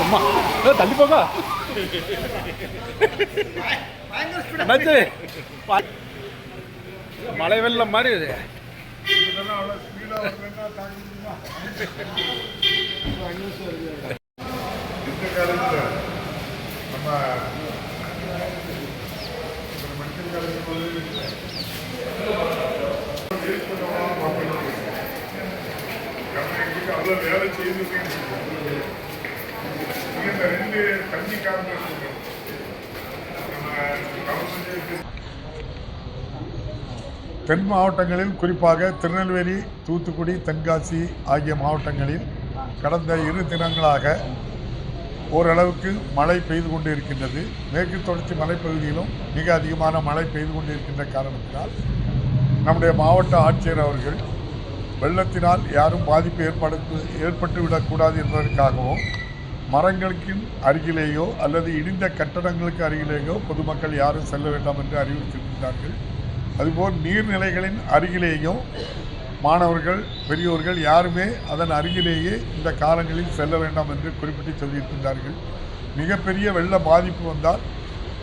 அம்மா தள்ளி போங்க. மழை வெள்ளம் மாதிரி இது. நம்ம அவ்வளோ வேலை செய்து இந்த ரெண்டு தண்ணி காரணம் தென் மாவட்டங்களில் குறிப்பாக திருநெல்வேலி தூத்துக்குடி தென்காசி ஆகிய மாவட்டங்களில் கடந்த இரு தினங்களாக ஓரளவுக்கு மழை பெய்து கொண்டு இருக்கின்றது மேற்கு தொடர்ச்சி மலைப்பகுதியிலும் மிக அதிகமான மழை பெய்து கொண்டு இருக்கின்ற காரணத்தினால் நம்முடைய மாவட்ட ஆட்சியர் அவர்கள் வெள்ளத்தினால் யாரும் பாதிப்பு ஏற்படுத்து ஏற்பட்டுவிடக்கூடாது என்பதற்காகவும் மரங்களுக்கு அருகிலேயோ அல்லது இடிந்த கட்டடங்களுக்கு அருகிலேயோ பொதுமக்கள் யாரும் செல்ல வேண்டாம் என்று அறிவுறுத்தியிருக்கிறார்கள். அதுபோல் நீர்நிலைகளின் அருகிலேயும் மாணவர்கள் பெரியோர்கள் யாருமே அதன் அருகிலேயே இந்த காலங்களில் செல்ல வேண்டாம் என்று குறிப்பிட்டு சொல்லியிருக்கின்றார்கள். மிகப்பெரிய வெள்ள பாதிப்பு வந்தால்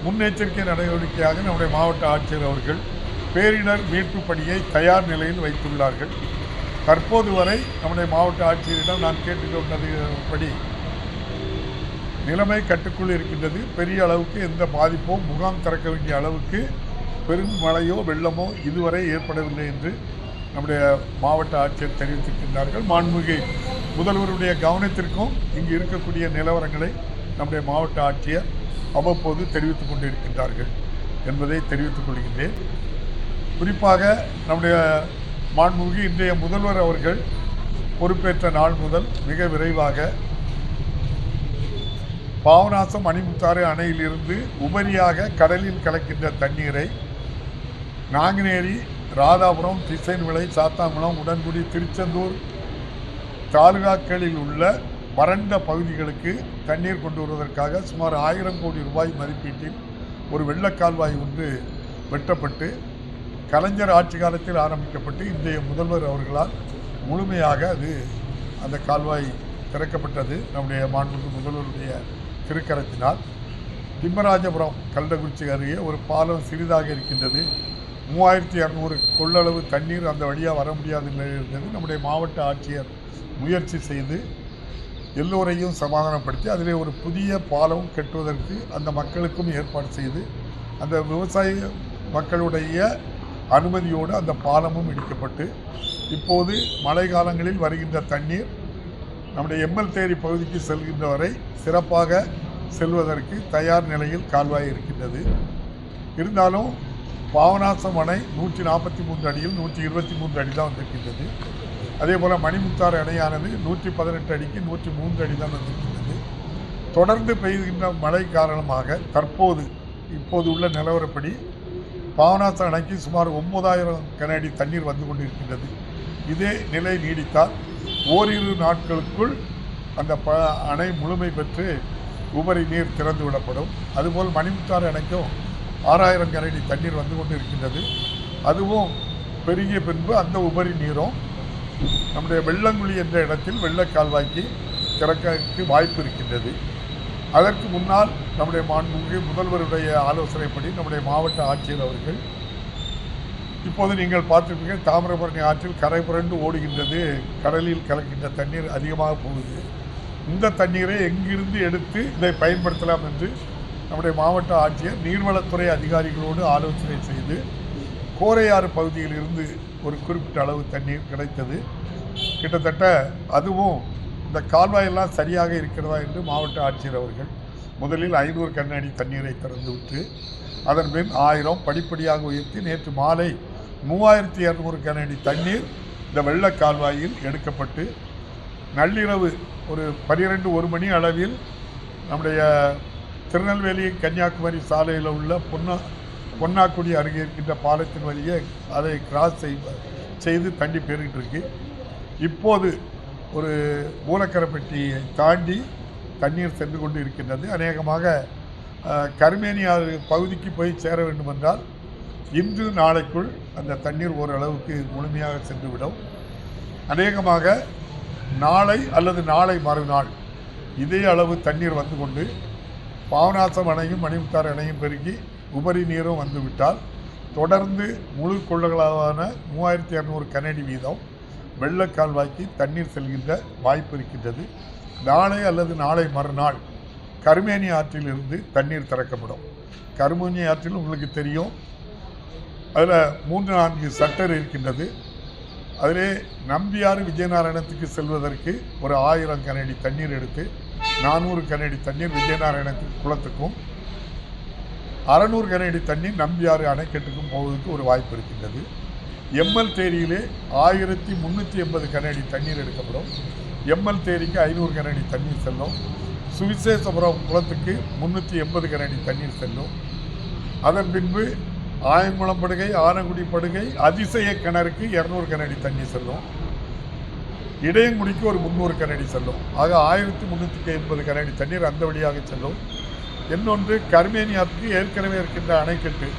முன்னெச்சரிக்கை நடவடிக்கையாக நம்முடைய மாவட்ட ஆட்சியர் அவர்கள் பேரிடர் மீட்பு பணியை தயார் நிலையில் வைத்துள்ளார்கள். தற்போது வரை நம்முடைய மாவட்ட ஆட்சியரிடம் நான் கேட்டுக்கொண்டதுபடி நிலைமை கட்டுக்குள் இருக்கின்றது. பெரிய அளவுக்கு எந்த பாதிப்பும் முகாம் திறக்க வேண்டிய அளவுக்கு பெரும் மழையோ வெள்ளமோ இதுவரை ஏற்படவில்லை என்று நம்முடைய மாவட்ட ஆட்சியர் தெரிவித்திருக்கின்றார்கள். மாண்புமிகு முதல்வருடைய கவனத்திற்கும் இங்கு இருக்கக்கூடிய நிலவரங்களை நம்முடைய மாவட்ட ஆட்சியர் அவ்வப்போது தெரிவித்துக் கொண்டிருக்கின்றார்கள் என்பதை தெரிவித்துக் கொள்கின்றேன். குறிப்பாக நம்முடைய மாண்புமிகு இன்றைய முதல்வர் அவர்கள் பொறுப்பேற்ற நாள் முதல் மிக விரைவாக பாவநாசம் மணிமுத்தாறு அணையிலிருந்து உபரியாக கடலில் கலக்கின்ற தண்ணீரை நாங்குநேரி ராதாபுரம் திசைன்விளை சாத்தாங்குளம் உடன்குடி திருச்செந்தூர் தாலுகாக்களில் உள்ள வறண்ட பகுதிகளுக்கு தண்ணீர் கொண்டு வருவதற்காக சுமார் ஆயிரம் கோடி ரூபாய் மதிப்பீட்டில் ஒரு வெள்ளக்கால்வாய் ஒன்று வெட்டப்பட்டு கலைஞர் ஆட்சி காலத்தில் ஆரம்பிக்கப்பட்டு இன்றைய முதல்வர் அவர்களால் முழுமையாக அது அந்த கால்வாய் திறக்கப்பட்டது. நம்முடைய மாண்புமிகு முதல்வருடைய திருக்கரத்தினால். திம்மராஜபுரம் கல்லகுறிச்சி அருகே ஒரு பாலம் சிறிதாக இருக்கின்றது. மூவாயிரத்தி இரநூறு கொள்ளளவு தண்ணீர் அந்த வழியாக வர முடியாத நிலையில் இருந்தது. நம்முடைய மாவட்ட ஆட்சியர் முயற்சி செய்து எல்லோரையும் சமாதானப்படுத்தி அதிலே ஒரு புதிய பாலம் கட்டுவதற்கு அந்த மக்களுக்கும் ஏற்பாடு செய்து அந்த விவசாய மக்களுடைய அனுமதியோடு அந்த பாலமும் இடிக்கப்பட்டு இப்போது மழை காலங்களில் வருகின்ற தண்ணீர் நம்முடைய எம்எல் தேரி பகுதிக்கு செல்கின்ற வரை சிறப்பாக செல்வதற்கு தயார் நிலையில் கால்வாய் இருக்கின்றது. இருந்தாலும் பாவநாசம் அணை நூற்றி நாற்பத்தி மூன்று அடியில் நூற்றி இருபத்தி மூன்று அடி தான் வந்திருக்கின்றது. அதே போல் மணிமுத்தாறு அணையானது நூற்றி பதினெட்டு அடிக்கு நூற்றி மூன்று அடி தான் வந்திருக்கின்றது. தொடர்ந்து பெய்கின்ற மழை காரணமாக தற்போது இப்போது உள்ள நிலவரப்படி பாவநாச அணைக்கு சுமார் ஒன்பதாயிரம் கனஅடி தண்ணீர் வந்து கொண்டிருக்கின்றது. இதே நிலை நீடித்தால் ஓரிரு நாட்களுக்குள் அந்த ப அணை முழுமை பெற்று உபரி நீர் திறந்து விடப்படும். அதுபோல் மணிமுத்தாறு அணைக்கும் ஆறாயிரம் கனஅடி தண்ணீர் வந்து கொண்டு இருக்கின்றது அதுவும் பெருகிய பின்பு அந்த உபரி நீரும் நம்முடைய வெள்ளங்குழி என்ற இடத்தில் வெள்ளக்கால்வாய்க்கு திறக்கக்கு வாய்ப்பு இருக்கின்றது. அதற்கு முன்னால் நம்முடைய மாண்புமிகு முதல்வருடைய ஆலோசனைப்படி நம்முடைய மாவட்ட ஆட்சியர் அவர்கள் இப்போது நீங்கள் பார்த்துருப்பீங்க தாமிரபரணி ஆற்றில் கரை புரண்டு ஓடுகின்றது. கடலில் கலக்கின்ற தண்ணீர் அதிகமாக போகுது. இந்த தண்ணீரை எங்கிருந்து எடுத்து இதை பயன்படுத்தலாம் என்று நம்முடைய மாவட்ட ஆட்சியர் நீர்வளத்துறை அதிகாரிகளோடு ஆலோசனை செய்து கோரையாறு பகுதியில் இருந்து ஒரு குறிப்பிட்ட அளவு தண்ணீர் கிடைத்தது. கிட்டத்தட்ட அதுவும் இந்த கால்வாயெல்லாம் சரியாக இருக்கிறதா என்று மாவட்ட ஆட்சியர் அவர்கள் முதலில் ஐநூறு கண்ணாடி தண்ணீரை திறந்து விட்டு அதன் பின் ஆயிரம் படிப்படியாக உயர்த்தி நேற்று மாலை மூவாயிரத்தி இரநூறு கனஅடி தண்ணீர் இந்த வெள்ள கால்வாயில் எடுக்கப்பட்டு நள்ளிரவு ஒரு பனிரெண்டு ஒரு மணி அளவில் நம்முடைய திருநெல்வேலி கன்னியாகுமரி சாலையில் உள்ள பொன்னா பொன்னாக்குடி அருகே இருக்கின்ற பாலத்தின் வழியே அதை கிராஸ் செய் செய்து தண்ணி பெருகிட்டு இருக்கு. இப்போது ஒரு மூலக்கரைப்பட்டியை தாண்டி தண்ணீர் சென்று கொண்டு இருக்கின்றது அநேகமாக அஹ், ஆறு பகுதிக்கு போய் சேர வேண்டுமென்றால் இன்று நாளைக்குள் அந்த தண்ணீர் ஓரளவுக்கு முழுமையாக சென்றுவிடும். அநேகமாக நாளை அல்லது நாளை மறுநாள் இதே அளவு தண்ணீர் வந்து கொண்டு பாவநாசம் அணையும் மணிமுத்தாறு அணையும் பெருகி உபரி நீரும் வந்துவிட்டால் தொடர்ந்து முழு கொள்ளளவான மூவாயிரத்தி இரநூறு கனடி வீதம் வெள்ளக்கால்வாய்க்கு தண்ணீர் செல்கின்ற வாய்ப்பு இருக்கின்றது. நாளை அல்லது நாளை மறுநாள் கருமேனி ஆற்றிலிருந்து தண்ணீர் திறக்கப்படும். கருமேனி ஆற்றில் உங்களுக்கு தெரியும். அதில் மூன்று நான்கு சட்டர் இருக்கின்றது. அதிலே நம்பியாறு விஜயநாராயணத்துக்கு செல்வதற்கு ஒரு ஆயிரம் கனடி தண்ணீர் எடுத்து நானூறு கனடி தண்ணீர் விஜயநாராயணத்துக்கு குளத்துக்கும் அறநூறு கனடி தண்ணீர் நம்பியாறு அணைக்கட்டுக்கும் போவதற்கு ஒரு வாய்ப்பு இருக்கின்றது. எம்எல் தேரியிலே ஆயிரத்தி முந்நூற்றி எண்பது கனடி தண்ணீர் எடுக்கப்படும். எம்எல் தேரிக்கு ஐநூறு கனடி தண்ணீர் செல்லும். சுவிசேஷபுரம் குளத்துக்கு முந்நூற்றி எண்பது கனடி தண்ணீர் செல்லும். அதன் பின்பு ஆயங்குளம் படுகை ஆனங்குடி படுகை அதிசய கிணறுக்கு இரநூறு கனடி தண்ணி செல்லும். இடையங்குடிக்கு ஒரு முந்நூறு கனடி செல்லும். ஆக ஆயிரத்தி முந்நூற்றி எண்பது கனடி தண்ணீர் அந்த வழியாக செல்லும். இன்னொன்று கர்மேனியாத்துக்கு ஏற்கனவே இருக்கின்ற அணைக்கட்டு.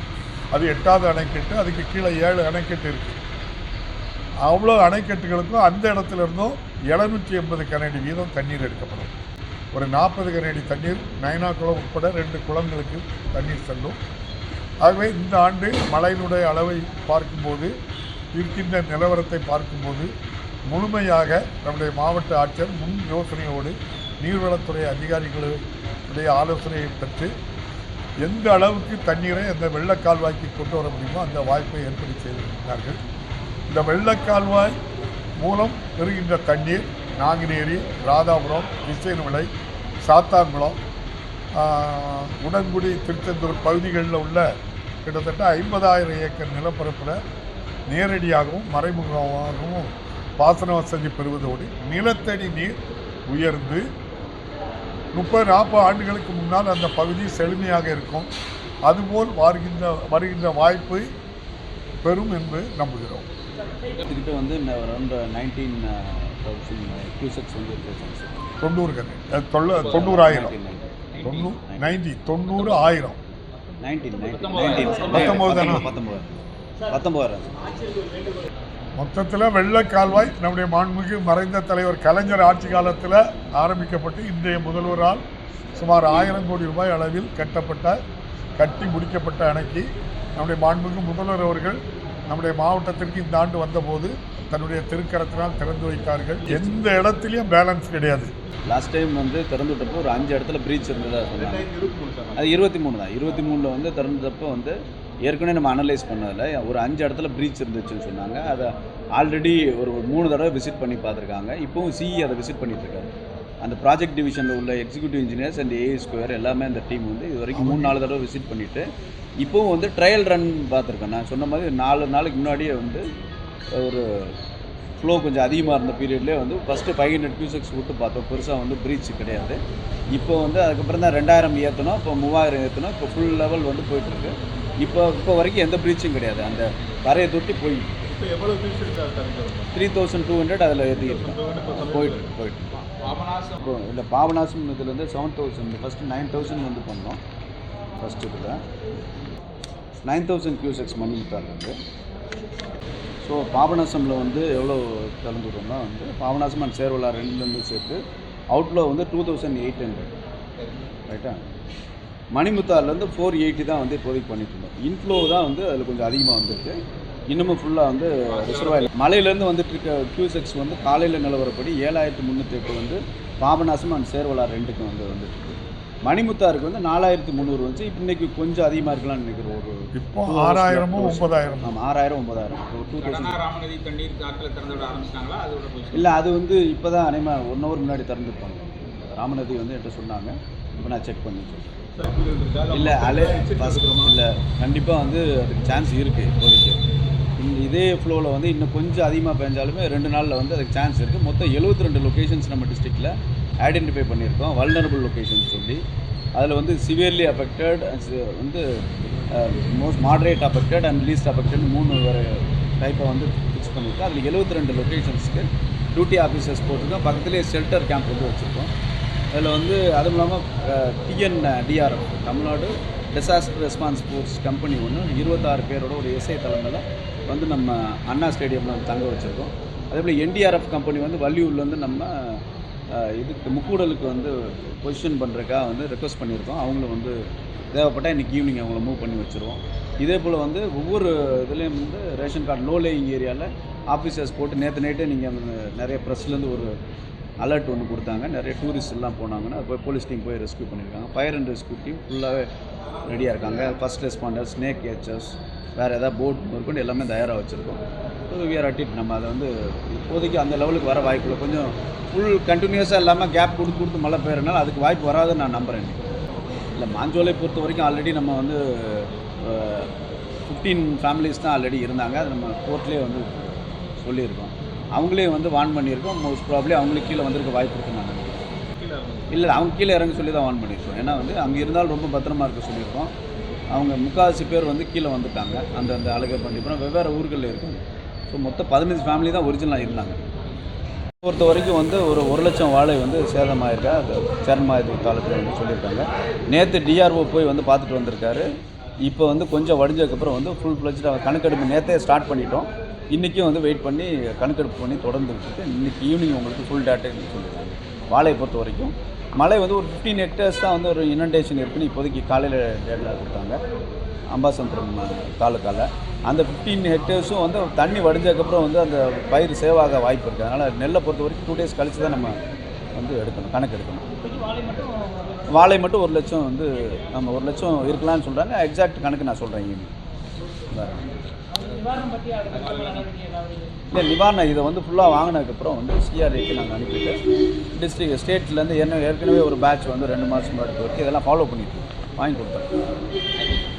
அது எட்டாவது அணைக்கட்டு அதுக்கு கீழே ஏழு அணைக்கட்டு இருக்குது அவ்வளோ அணைக்கட்டுகளுக்கும் அந்த இடத்துல இருந்தும் எழுநூற்றி எண்பது கனடி வீதம் தண்ணீர் எடுக்கப்படும். ஒரு நாற்பது கனடி தண்ணீர் நயனா குளம் உட்பட ரெண்டு குளங்களுக்கு தண்ணீர் செல்லும். ஆகவே இந்த ஆண்டு மழையினுடைய அளவை பார்க்கும்போது இருக்கின்ற நிலவரத்தை பார்க்கும்போது முழுமையாக நம்முடைய மாவட்ட ஆட்சியர் முன் யோசனையோடு நீர்வளத்துறை அதிகாரிகளுடைய ஆலோசனையை பெற்று எந்த அளவுக்கு தண்ணீரை அந்த வெள்ளக்கால்வாய்க்கு கொண்டு வர முடியுமோ அந்த வாய்ப்பை ஏற்படுத்தி செய்திருக்கிறார்கள் இந்த வெள்ளக்கால்வாய் மூலம் பெறுகின்ற தண்ணீர் நாங்குநேரி ராதாபுரம் விசையன்விளை சாத்தாங்குளம் உடன்குடி திருச்செந்தூர் பகுதிகளில் உள்ள கிட்டத்தட்ட ஐம்பதாயிரம் ஏக்கர் நிலப்பரப்பில் நேரடியாகவும் மறைமுகமாகவும் பாசன வசதி பெறுவதோடு நிலத்தடி நீர் உயர்ந்து முப்பது நாற்பது ஆண்டுகளுக்கு முன்னால் அந்த பகுதி செழுமையாக இருக்கும். அதுபோல் வருகின்ற வருகின்ற வாய்ப்பை பெறும் என்று நம்புகிறோம். கிட்ட வந்து அரௌண்ட் நைன்டீன் தௌசண்ட் கியூசெக்ஸ் வந்து தொண்ணூறு அஹ், தொள்ள தொண்ணூறாயிரம். தொண்ணூ நைன்டி தொண்ணூறு ஆயிரம். நைன்டீன் நைன்டீன் பத்தொன்பது தானே? பத்தொம்பது பத்தொம்பது மொத்தத்தில் வெள்ளக்கால்வாய் நம்முடைய மாண்புமிகு மறைந்த தலைவர் கலைஞர் ஆட்சி காலத்தில் ஆரம்பிக்கப்பட்டு இன்றைய முதல்வரால் சுமார் ஆயிரம் கோடி ரூபாய் அளவில் கட்டப்பட்ட கட்டி முடிக்கப்பட்ட அணைக்கு நம்முடைய மாண்புமிகு முதல்வர் அவர்கள் நம்முடைய மாவட்டத்திற்கு இந்த ஆண்டு வந்தபோது தன்னுடைய திருக்கரத்தினால் திறந்து வைத்தார்கள். எந்த இடத்துலையும் பேலன்ஸ் கிடையாது. லாஸ்ட் டைம் வந்து திறந்துவிட்டப்போ ஒரு அஞ்சு இடத்துல ப்ரீச் இருந்ததாக சொன்னாங்க. அது இருபத்தி மூணு தான். இருபத்தி மூணில் வந்து திறந்தப்போ வந்து ஏற்கனவே நம்ம அனலைஸ் பண்ணதில் ஒரு அஞ்சு இடத்துல ப்ரீச் இருந்துச்சுன்னு சொன்னாங்க. அதை ஆல்ரெடி ஒரு மூணு தடவை விசிட் பண்ணி பார்த்துருக்காங்க. இப்போவும் சிஇ அதை விசிட் பண்ணிட்டுருக்காரு அந்த ப்ராஜெக்ட் டிவிஷனில் உள்ள executive engineers and AI square எல்லாமே அந்த டீம் வந்து இது வரைக்கும் மூணு நாலு தடவை விசிட் பண்ணிவிட்டு இப்போவும் வந்து ட்ரையல் ரன் பார்த்துருக்கேன். நான் சொன்ன மாதிரி நாலு நாளைக்கு முன்னாடியே வந்து ஒரு ஃப்ளோ கொஞ்சம் அதிகமாக இருந்த பீரியட்லேயே வந்து ஃபஸ்ட்டு ஃபைவ் ஹண்ட்ரட் கியூசெக்ஸ் விட்டு பார்த்தோம். பெருசாக வந்து ப்ரீச் கிடையாது. இப்போ வந்து அதுக்கப்புறம் தான் ரெண்டாயிரம் ஏற்றணும் இப்போ மூவாயிரம் ஏற்றணும் இப்போ ஃபுல் லெவல் வந்து போயிட்டுருக்கு இப்போ இப்போ வரைக்கும் எந்த ப்ரீச்சும் கிடையாது. அந்த கரையை தொட்டி போய் த்ரீ தௌசண்ட் டூ ஹண்ட்ரட் அதில் ஏற்றிருக்கோம் போயிட்டு போயிட்டு. இப்போ இல்லை பாபநாசம் இதில் வந்து seven thousand first nine thousand வந்து பண்ணோம். ஃபஸ்ட்டு இதில். நைன் தௌசண்ட் கியூசெக்ஸ் மணி வந்து ஸோ பாபநாசமில் வந்து எவ்வளோ திறந்து விட்டோம்னா வந்து பாபநாசம் அண்ட் சேர்வலா ரெண்டுலேருந்து சேர்த்து அவுட்லோ வந்து டூ தௌசண்ட் எயிட் ஹண்ட்ரட் ரைட்டா மணிமுத்தார்லேருந்து ஃபோர் எயிட்டி தான் வந்து இப்போதைக்கு பண்ணிட்டு இருந்தோம் இன்ஃப்ளோ தான் வந்து அதில் கொஞ்சம் அதிகமாக வந்திருக்கு. இன்னமும் ஃபுல்லாக வந்து ரிசர்வாயில் மலையிலேருந்து வந்துட்டு இருக்க கியூசெக்ஸ் வந்து காலையில் நிலவரப்படி ஏழாயிரத்து முந்நூற்றி எட்டு வந்து பாபநாசம் அண்ட் சேர்வலா ரெண்டுக்கும் வந்து வந்துட்டு இருக்கு மணிமுத்தாருக்கு வந்து நாலாயிரத்து முந்நூறு வந்துச்சு. இப்போ இன்னைக்கு கொஞ்சம் அதிகமாக இருக்கலாம்னு நினைக்கிறேன். ஒரு இப்போ ஆறாயிரமும் ஒன்பதாயிரமும் ஆமாம் ஆறாயிரம் ஒன்பதாயிரம். டூ தௌசண்ட் தண்ணீர் காட்டில் திறந்து விட ஆரம்பிச்சிட்டாங்களா? அதோட போய் இல்லை அது வந்து இப்போ தான் அனைமா ஒன் ஹவர் முன்னாடி திறந்துருப்பாங்க. ராமநதி வந்து என்கிட்ட சொன்னாங்க. இப்போ நான் செக் பண்ணி சொல்றேன். இல்லை அலை இல்லை. கண்டிப்பாக வந்து அதுக்கு சான்ஸ் இருக்குது இப்போதைக்கு. இதே ஃப்ளோவில் வந்து இன்னும் கொஞ்சம் அதிகமாக பெஞ்சாலுமே ரெண்டு நாளில் வந்து அதுக்கு சான்ஸ் இருக்குது மொத்தம் 72 ரெண்டு லொக்கேஷன்ஸ் நம்ம டிஸ்ட்ரிக்டில் ஐடென்டிஃபை பண்ணியிருக்கோம். வல்னரபிள் லொக்கேஷன் சொல்லி. அதில் வந்து சிவியர்லி அஃபெக்டட் வந்து most moderate affected and least affected மூணு வேறு டைப்பை வந்து ஃபிக்ஸ் பண்ணியிருக்கோம். அதில் 72 ரெண்டு லொக்கேஷன்ஸ்க்கு டியூட்டி ஆஃபீஸர்ஸ் போட்டிருக்கோம். பக்கத்துலேயே ஷெல்டர் கேம்ப் வந்து வச்சுருக்கோம். அதில் வந்து அதுவும் இல்லாமல் TN DRF Tamil Nadu disaster response force company ஒன்று இருபத்தாறு பேரோட ஒரு இசை தலைமையில் வந்து நம்ம அண்ணா ஸ்டேடியமில் தங்க வச்சுருக்கோம். அதே போல் என்டிஆர்எஃப் கம்பெனி வந்து வள்ளியூரில் வந்து நம்ம இதுக்கு முக்கூடலுக்கு வந்து பொசிஷன் பண்ணுறதுக்காக வந்து ரெக்வஸ்ட் பண்ணியிருக்கோம். அவங்களும் வந்து தேவைப்பட்டால் இன்றைக்கி ஈவினிங் அவங்கள மூவ் பண்ணி வச்சுருவோம். இதே போல் வந்து ஒவ்வொரு இதுலேயும் வந்து ரேஷன் கார்டு லோ லேயிங் ஏரியாவில் ஆஃபீஸர்ஸ் போட்டு நேற்று நைட்டே நீங்கள் நிறைய ப்ரெஸ்லேருந்து ஒரு அலர்ட் ஒன்று கொடுத்தாங்க. நிறைய டூரிஸ்ட் எல்லாம் போனாங்கன்னா போய் போலீஸ் டீம் போய் ரெஸ்க்யூ பண்ணியிருக்காங்க. ஃபயர் அண்ட் ரெஸ்க்யூ டீம் ஃபுல்லாகவே ரெடியாக இருக்காங்க. ஃபஸ்ட் ரெஸ்பாண்டர்ஸ் ஸ்னேக் கேச்சர்ஸ் வேறு ஏதாவது போட் முதற்கொண்டு எல்லாமே தயாராக வச்சுருக்கோம். விஆர் அட்டிட் நம்ம அதை வந்து இப்போதைக்கு அந்த லெவலுக்கு வர வாய்ப்பு இல்லை கொஞ்சம் ஃபுல் கண்டினியூஸாக இல்லாமல் கேப் கொடுத்து கொடுத்து மழை பெய்யறதுனால அதுக்கு வாய்ப்பு வராதுன்னு நான் நம்புகிறேன் இல்லை மாஞ்சோலை பொறுத்த வரைக்கும் ஆல்ரெடி நம்ம வந்து ஃபிஃப்டீன் ஃபேமிலிஸ் தான் ஆல்ரெடி இருந்தாங்க. அது நம்ம கோர்ட்லேயே வந்து சொல்லியிருக்கோம். அவங்களே வந்து வான் பண்ணியிருக்கோம். மோஸ்ட் ப்ராப்ளி அவங்களுக்கு கீழே வந்திருக்க வாய்ப்பு இருக்குன்னு நான் நினைக்கிறேன் இல்லை அவங்க கீழே இறங்க சொல்லி தான் வார்ன் பண்ணியிருக்கோம். ஏன்னா வந்து அங்கே இருந்தாலும் ரொம்ப பத்திரமா இருக்க சொல்லியிருக்கோம். அவங்க முக்கால்வாசி பேர் வந்து கீழே வந்துட்டாங்க. அந்த அந்த அழகை பண்ணிப்புறம் வெவ்வேறு ஊர்களில் இருக்காங்க. ஸோ மொத்தம் பதினஞ்சு ஃபேமிலி தான் ஒரிஜினலாக இருந்தாங்க பொறுத்த வரைக்கும் வந்து ஒரு ஒரு லட்சம் வாழை வந்து சேதமாயிருக்கா அது சேர்மாதி காலத்தில் வந்து சொல்லியிருக்காங்க. நேற்று டிஆர்ஓ போய் வந்து பார்த்துட்டு வந்திருக்காரு. இப்போ வந்து கொஞ்சம் வடிஞ்சதுக்கப்புறம் வந்து ஃபுல் ஃப்ளெஜ்டாக கணக்கெடுப்பு நேற்றே ஸ்டார்ட் பண்ணிட்டோம். இன்றைக்கும் வந்து வெயிட் பண்ணி கணக்கெடுப்பு பண்ணி தொடர்ந்துட்டு இருக்கு இன்றைக்கி ஈவினிங் உங்களுக்கு ஃபுல் டேட்டா சொல்லியிருக்காங்க. வாழையை பொறுத்த வரைக்கும். மழை வந்து ஒரு ஃபிஃப்டீன் ஹெக்டேர்ஸ் தான் வந்து ஒரு இனண்டேஷன் இருக்குன்னு இப்போதைக்கு காலையில் டேட்டா கொடுத்தாங்க. அம்பாசமுத்திரம் தாலுக்காவில் அந்த ஃபிஃப்டீன் ஹெக்டேர்ஸும் வந்து தண்ணி வடிஞ்சதுக்கப்புறம் வந்து அந்த பயிர் சேவாக வாய்ப்பு இருக்குது அதனால் நெல்லை பொறுத்த வரைக்கும் டூ டேஸ் கழிச்சு தான் நம்ம வந்து எடுக்கணும் கணக்கு எடுக்கணும் வாழை மட்டும் ஒரு லட்சம் வந்து நம்ம ஒரு லட்சம் இருக்கலாம்னு சொல்கிறாங்க எக்ஸாக்ட் கணக்கு நான் சொல்கிறேன் இல்லை நிவாரணம் இதை வந்து ஃபுல்லாக வாங்கினதுக்கப்புறம் வந்து சிஆர்ஐக்கு நாங்கள் அனுப்பிட்டு டிஸ்ட்ரிக்ட் ஸ்டேட்லேருந்து என்ன ஏற்கனவே ஒரு பேட்ச் வந்து ரெண்டு மாதம் முன்னாடி வரைக்கும் இதெல்லாம் ஃபாலோ பண்ணிட்டு வாங்கி கொடுத்தோம்.